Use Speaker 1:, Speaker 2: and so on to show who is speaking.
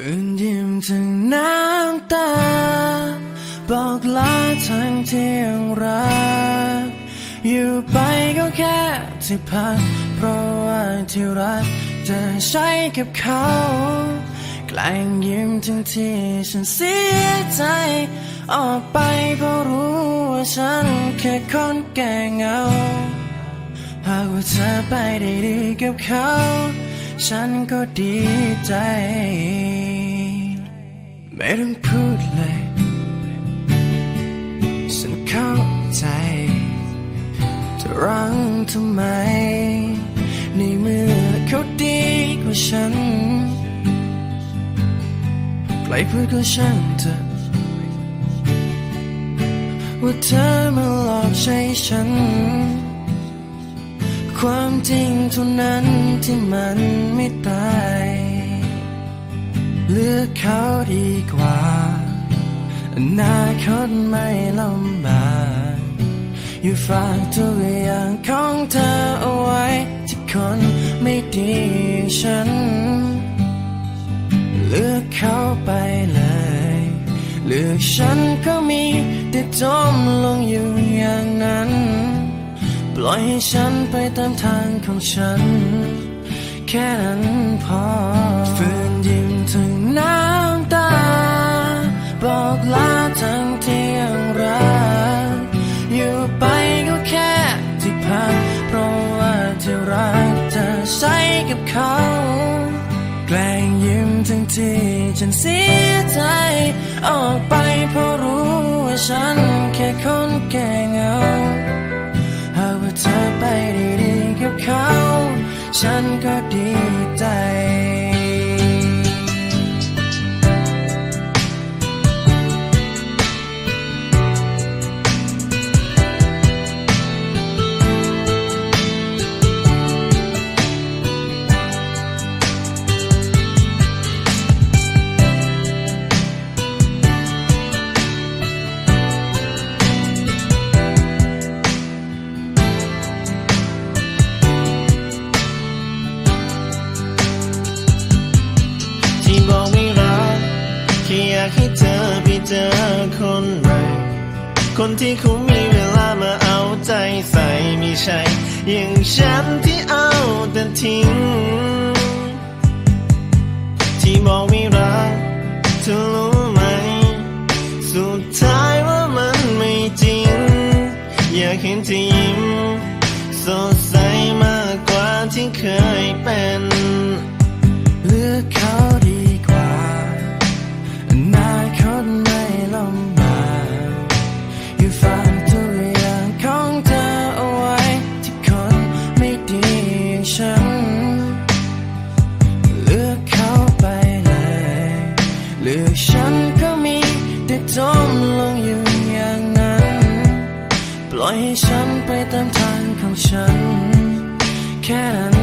Speaker 1: ฝืนยิ้มถึงน้ำตา บอกลาทั้งที่ยังรัก อยู่ไปก็แค่ที่พัก เพราะว่าที่รักจะใช้กับเขาแกล้งยิ้มทั้งที่ฉันเสียใจ ออกไปเพราะรู้ว่าฉันแค่คนแก่เหงา หากว่าเธอไปได้ดีกับเขา ฉันก็ดีใจ ไม่ต้องพูดเลยฉันเข้าใจจะรังทำไม ในเมื่อเขาดีกว่าฉันใครพูดก็ช่างเถอะว่าเธอมาหลอกใช้ฉัน ความจริงเท่านั้นที่มันไม่ตาย เลือกเขาดีกว่าอนาคตไม่ลำบากอยู่ฝากตัวอย่างของเธอเอาไว้ที่คนไม่ดีอย่างฉัน เลือกเขาไปเลย เลือกฉันก็มีแต่จมลงอยู่อย่างนั้น ปล่อยให้ฉันไปตามทางของฉัน แค่นั้นพอฝืน ที่ฉันเสียใจออกไปเพราะรู้ว่าฉันแค่คนแก่เงาหากว่าเธอไปได้ดีกับเขา ฉันก็ดีา
Speaker 2: กให้เธอไปเจอคนใหม่ คนที่เขามีเวลามาเอาใจใส่ไม่ใช่ อย่างฉันที่เอาแต่ทิ้ง ที่บอกไม่รักเธอรู้ไหม สุดท้ายว่ามันไม่จริง อยากเห็นเธอยิ้ม สดใสมากกว่าที่เคยเป็น
Speaker 1: มีแต่จมลงอยู่อย่างนั้น ปล่อยให้ฉันไปตามทางของฉัน แค่นั้น